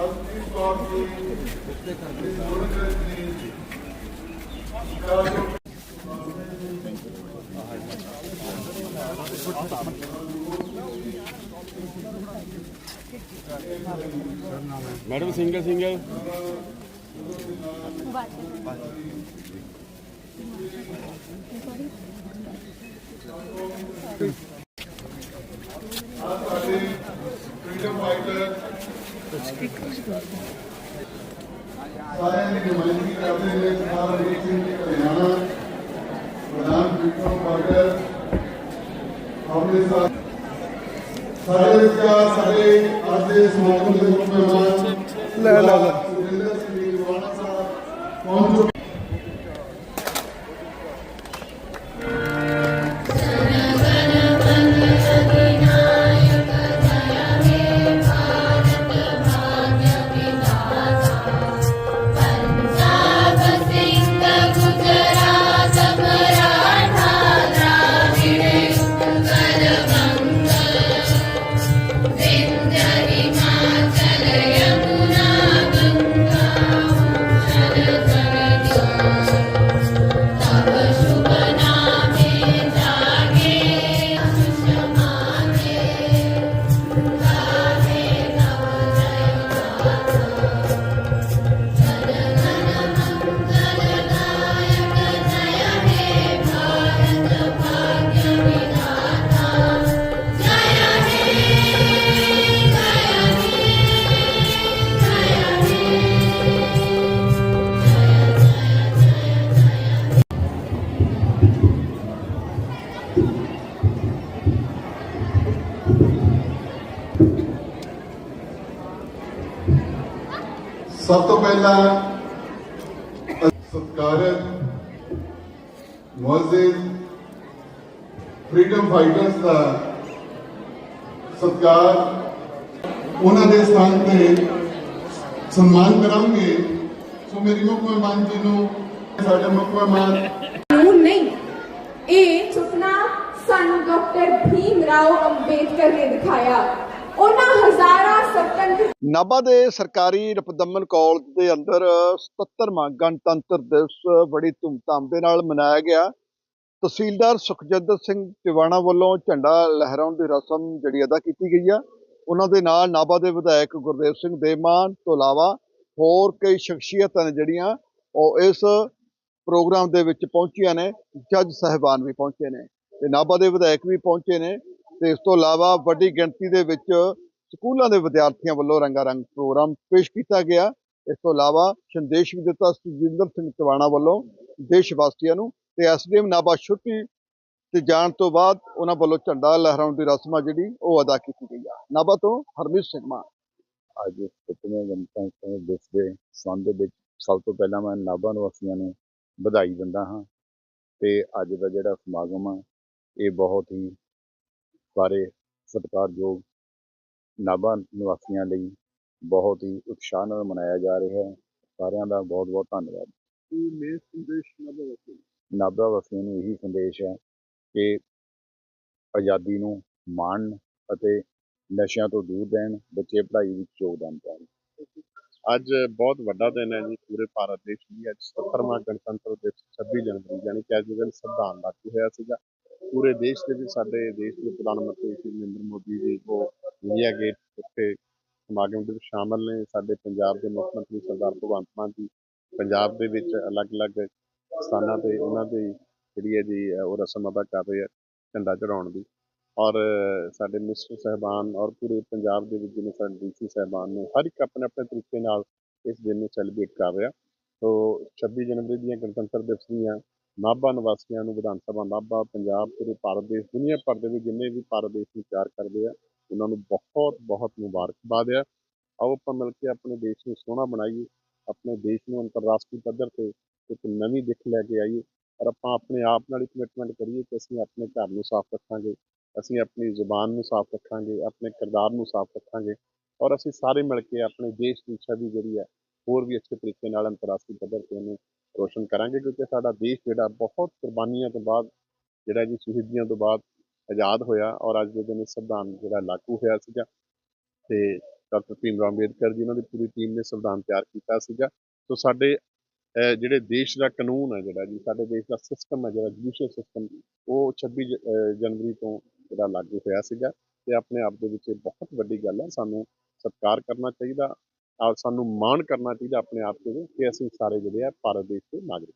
ਹਰਜੀਤ ਕੌਰ ਜੀ ਇਸ Gurgranth ji madam single single. ਸਾਡੇ freedom fighter ਸਾਰਿਆਂ ਦੀ ਨੁਮਾਇੰਦਗੀ ਕਰਦੇ ਹੋਏ ਸਰਦਾਰ ਅਜੀਤ ਸਿੰਘ ਜੀ ਹਰਿਆਣਾ ਪ੍ਰਧਾਨ ਫਰੀडम ਫਾਈਟਰ ਆਪਣੇ ਸਾਰੇ ਸਤਿਕਾਰ ਸਾਡੇ ਅੱਜ ਦੇ ਸਮਾਗਮ ਦੇ ਮੁੱਖ ਮਹਿਮਾਨ ਲੈ ਲੈ। ਸੁਰਿੰਦਰ ਸਿੰਘ ਰਵਾਨਾ ਸਾਹਿਬ ਪਹੁੰਚ ਸਭ ਤੋਂ ਪਹਿਲਾਂ ਸਤਿਕਾਰਤ ਮੁਅੱਜ਼ਿਜ਼ ਫਰੀडम ਫਾਈਟਰਸ ਦਾ ਸਤਿਕਾਰ ਉਹਨਾਂ ਦੇ ਸਥਾਨ ਤੇ ਸਨਮਾਨ ਕਰਾਂਗੇ। ਸੋ ਮੇਰੀ ਮੁੱਖ ਮਹਿਮਾਨ ਜੀ ਨੂੰ, ਸਾਡੇ ਮੁੱਖ ਮਹਿਮਾਨ। ਕਾਨੂੰਨ ਨਹੀਂ। ਇਹ ਸੁਪਨਾ ਸਾਨੂੰ ਡਾਕਟਰ ਭੀਮ ਰਾਓ ਅੰਬੇਦਕਰ ਨੇ ਦਿਖਾਇਆ। ਉਹਨਾਂ ਹਜ਼ਾਰਾਂ ਸੁਤੰਤਰ ਨਾਭਾ ਦੇ ਸਰਕਾਰੀ ਰਪਦਮਨ ਕਾਲਜ ਦੇ ਅੰਦਰ 77ਵਾਂ ਗਣਤੰਤਰ ਦਿਵਸ ਬੜੀ ਧੂਮਧਾਮ ਦੇ ਨਾਲ ਮਨਾਇਆ ਗਿਆ। ਤਹਿਸੀਲਦਾਰ ਸੁਖਜਿੰਦਰ ਸਿੰਘ ਟਿਵਾਣਾ ਵੱਲੋਂ ਝੰਡਾ ਲਹਿਰਾਉਣ ਦੀ ਰਸਮ ਜਿਹੜੀ ਅਦਾ ਕੀਤੀ ਗਈ ਆ। ਉਹਨਾਂ ਦੇ ਨਾਲ ਨਾਭਾ ਦੇ ਵਿਧਾਇਕ ਗੁਰਦੇਵ ਸਿੰਘ ਦੇਮਾਨ ਤੋਂ ਇਲਾਵਾ ਹੋਰ ਕਈ ਸ਼ਖਸੀਅਤਾਂ ਨੇ ਜਿਹੜੀਆਂ ਉਹ ਇਸ ਪ੍ਰੋਗਰਾਮ ਦੇ ਵਿੱਚ ਪਹੁੰਚੀਆਂ ਨੇ। ਜੱਜ ਸਾਹਿਬਾਨ ਵੀ ਪਹੁੰਚੇ ਨੇ ਤੇ ਨਾਭਾ ਦੇ ਵਿਧਾਇਕ ਵੀ ਪਹੁੰਚੇ ਨੇ। ਤੇ ਇਸ ਤੋਂ ਇਲਾਵਾ ਵੱਡੀ ਗਿਣਤੀ ਦੇ ਵਿੱਚ ਸਕੂਲਾਂ ਦੇ ਵਿਦਿਆਰਥੀਆਂ ਵੱਲੋਂ ਰੰਗਾ ਰੰਗ ਪ੍ਰੋਗਰਾਮ ਪੇਸ਼ ਕੀਤਾ ਗਿਆ। ਇਸ ਤੋਂ ਇਲਾਵਾ ਸੰਦੇਸ਼ ਵੀ ਦਿੱਤਾ ਸੁਖਜਿੰਦਰ ਸਿੰਘ ਟਿਵਾਣਾ ਵੱਲੋਂ ਦੇਸ਼ ਵਾਸੀਆਂ ਨੂੰ ਤੇ ਐਸਡੀਐਮ ਨਾਭਾ ਛੁੱਟੀ ਤੇ ਜਾਣ ਤੋਂ ਬਾਅਦ ਉਹਨਾਂ ਵੱਲੋਂ ਝੰਡਾ ਲਹਿਰਾਉਣ ਦੀ ਰਸਮ ਆ ਜਿਹੜੀ, ਉਹ ਅਦਾ ਕੀਤੀ ਗਈ ਆ। ਨਾਭਾ ਤੋਂ ਹਰਮੀਤ ਸਿੰਘ ਮਾਨ। ਅੱਜ ਸੱਤਵੇਂ ਗਣਤੰਤਰ ਦਿਵਸ ਦੇ ਸੰਬੰਧ ਵਿੱਚ। ਸਭ ਤੋਂ ਪਹਿਲਾਂ ਮੈਂ ਨਾਭਾ ਨਿਵਾਸੀਆਂ ਨੂੰ ਵਧਾਈ ਦਿੰਦਾ ਹਾਂ ਤੇ ਅੱਜ ਦਾ ਜਿਹੜਾ ਸਮਾਗਮ ਆ, ਇਹ ਬਹੁਤ ਹੀ ਸਾਰੇ ਸਤਿਕਾਰਯੋਗ ਨਾਭਾ ਨਿਵਾਸੀਆਂ ਲਈ ਬਹੁਤ ਹੀ ਉਤਸ਼ਾਹ ਨਾਲ ਮਨਾਇਆ ਜਾ ਰਿਹਾ ਹੈ। ਸਾਰਿਆਂ ਦਾ ਬਹੁਤ ਬਹੁਤ ਧੰਨਵਾਦ ਮੇਨ ਸੰਦੇਸ਼ ਨਾਭਾ ਵਾਸੀ ਨਾਭਾ ਵਾਸੀਆਂ ਨੂੰ ਇਹੀ ਸੰਦੇਸ਼ ਹੈ ਕਿ ਆਜ਼ਾਦੀ ਨੂੰ ਮਾਣਨ ਅਤੇ ਨਸ਼ਿਆਂ ਤੋਂ ਦੂਰ ਰਹਿਣ ਬੱਚੇ ਪੜ੍ਹਾਈ ਵਿੱਚ ਯੋਗਦਾਨ ਪਾਉਣ। ਅੱਜ ਬਹੁਤ ਵੱਡਾ ਦਿਨ ਹੈ ਜੀ ਪੂਰੇ ਭਾਰਤ ਦੇਸ਼ ਲਈ। ਅੱਜ 77ਵਾਂ ਗਣਤੰਤਰ ਦਿਵਸ 26 ਜਨਵਰੀ ਯਾਨੀ ਕਿ ਅੱਜ ਦਿਨ ਸੰਵਿਧਾਨ ਲਾਗੂ ਹੋਇਆ ਸੀਗਾ। ਪੂਰੇ ਦੇਸ਼ ਦੇ ਵਿੱਚ, ਸਾਡੇ ਦੇਸ਼ ਦੇ ਪ੍ਰਧਾਨ ਮੰਤਰੀ ਸ਼੍ਰੀ ਨਰਿੰਦਰ ਮੋਦੀ ਜੀ ਉਹ ਇੰਡੀਆ ਗੇਟ ਉੱਤੇ ਸਮਾਗਮ ਦੇ ਵਿੱਚ ਸ਼ਾਮਲ ਨੇ। ਸਾਡੇ ਪੰਜਾਬ ਦੇ ਮੁੱਖ ਮੰਤਰੀ ਸਰਦਾਰ ਭਗਵੰਤ ਮਾਨ ਜੀ ਪੰਜਾਬ ਦੇ ਵਿੱਚ ਅਲੱਗ-ਅਲੱਗ ਸਥਾਨਾਂ ਤੇ ਉਹਨਾਂ ਦੀ ਜਿਹੜੀ ਹੈ ਜੀ ਉਹ ਰਸਮ ਅਦਾ ਕਰ ਰਹੇ ਆ ਝੰਡਾ ਚੜਾਉਣ ਦੀ। ਔਰ ਸਾਡੇ ਮਿਨਿਸਟਰ ਸਾਹਿਬਾਨ ਔਰ ਪੂਰੇ ਪੰਜਾਬ ਦੇ ਵਿੱਚ ਜਿਵੇਂ ਸਾਡੇ ਡੀਸੀ ਸਾਹਿਬਾਨ ਨੇ, ਹਰ ਇੱਕ ਆਪਣੇ ਆਪਣੇ ਤਰੀਕੇ ਨਾਲ ਇਸ ਦਿਨ ਨੂੰ ਸੈਲੀਬ੍ਰੇਟ ਕਰ ਰਿਹਾ। ਸੋ 26 ਜਨਵਰੀ ਦੀਆਂ ਗਣਤੰਤਰ ਦਿਵਸ ਦੀਆਂ ਨਾਭਾ ਨਿਵਾਸੀਆਂ ਨੂੰ ਵਿਧਾਨ ਸਭਾ ਨਾਭਾ, ਪੰਜਾਬ ਪੂਰੇ ਭਾਰਤ ਦੇਸ਼, ਦੁਨੀਆ ਭਰ ਦੇ ਵਿੱਚ ਜਿੰਨੇ ਵੀ ਭਾਰਤ ਦੇਸ਼ ਨੂੰ ਪਿਆਰ ਕਰਦੇ ਆ, ਉਹਨਾਂ ਨੂੰ ਬਹੁਤ ਬਹੁਤ ਮੁਬਾਰਕਬਾਦ ਆ। ਆਓ ਆਪਾਂ ਮਿਲ ਕੇ ਆਪਣੇ ਦੇਸ਼ ਨੂੰ ਸੋਹਣਾ ਬਣਾਈਏ, ਆਪਣੇ ਦੇਸ਼ ਨੂੰ ਅੰਤਰਰਾਸ਼ਟਰੀ ਪੱਧਰ ਤੇ ਇੱਕ ਨਵੀਂ ਦਿੱਖ ਲੈ ਕੇ ਆਈਏ ਔਰ ਆਪਾਂ ਆਪਣੇ ਆਪ ਨਾਲ ਹੀ ਕਮਿਟਮੈਂਟ ਕਰੀਏ ਕਿ ਅਸੀਂ ਆਪਣੇ ਘਰ ਨੂੰ ਸਾਫ਼ ਰੱਖਾਂਗੇ, ਅਸੀਂ ਆਪਣੀ ਜ਼ੁਬਾਨ ਨੂੰ ਸਾਫ਼ ਰੱਖਾਂਗੇ, ਆਪਣੇ ਕਿਰਦਾਰ ਨੂੰ ਸਾਫ਼ ਰੱਖਾਂਗੇ ਔਰ ਅਸੀਂ ਸਾਰੇ ਮਿਲ ਕੇ ਆਪਣੇ ਦੇਸ਼ ਦੀ ਛਵੀ ਜਿਹੜੀ ਹੈ ਹੋਰ ਵੀ ਅੱਛੇ ਤਰੀਕੇ ਨਾਲ ਅੰਤਰਰਾਸ਼ਟਰੀ ਪੱਧਰ ਤੇ ਉਹਨੂੰ ਰੋਸ਼ਨ ਕਰਾਂਗੇ ਕਿਉਂਕਿ ਸਾਡਾ ਦੇਸ਼ ਜਿਹੜਾ ਬਹੁਤ ਕੁਰਬਾਨੀਆਂ ਤੋਂ ਬਾਅਦ, ਜਿਹੜਾ ਜੀ ਸ਼ਹੀਦੀਆਂ ਤੋਂ ਬਾਅਦ ਆਜ਼ਾਦ ਹੋਇਆ ਔਰ ਅੱਜ ਦੇ ਦਿਨ ਸੰਵਿਧਾਨ ਜਿਹੜਾ ਲਾਗੂ ਹੋਇਆ ਸੀਗਾ ਤੇ ਡਾਕਟਰ ਭੀਮ ਰਾਓ ਅੰਬੇਦਕਰ ਜੀ ਉਹਨਾਂ ਦੀ ਪੂਰੀ ਟੀਮ ਨੇ ਸੰਵਿਧਾਨ ਤਿਆਰ ਕੀਤਾ ਸੀਗਾ। ਸੋ ਸਾਡੇ ਜਿਹੜੇ ਦੇਸ਼ ਦਾ ਕਾਨੂੰਨ ਹੈ ਜਿਹੜਾ ਜੀ, ਸਾਡੇ ਦੇਸ਼ ਦਾ ਸਿਸਟਮ ਹੈ ਜਿਹੜਾ ਜੁਡੀਸ਼ੀਅਲ ਸਿਸਟਮ ਉਹ 26 ਜ- ਜਨਵਰੀ ਤੋਂ ਜਿਹੜਾ ਲਾਗੂ ਹੋਇਆ ਸੀਗਾ ਤੇ ਆਪਣੇ ਆਪ ਦੇ ਵਿੱਚ ਇਹ ਬਹੁਤ ਵੱਡੀ ਗੱਲ ਹੈ ਸਾਨੂੰ ਸਤਿਕਾਰ ਕਰਨਾ ਚਾਹੀਦਾ ਸਾਨੂੰ ਮਾਣ ਕਰਨਾ ਚਾਹੀਦਾ ਆਪਣੇ ਆਪ ਤੇ ਕਿ ਅਸੀਂ ਸਾਰੇ ਜਿਹੜੇ ਆ ਭਾਰਤ ਦੇਸ਼ ਦੇ ਨਾਗਰਿਕ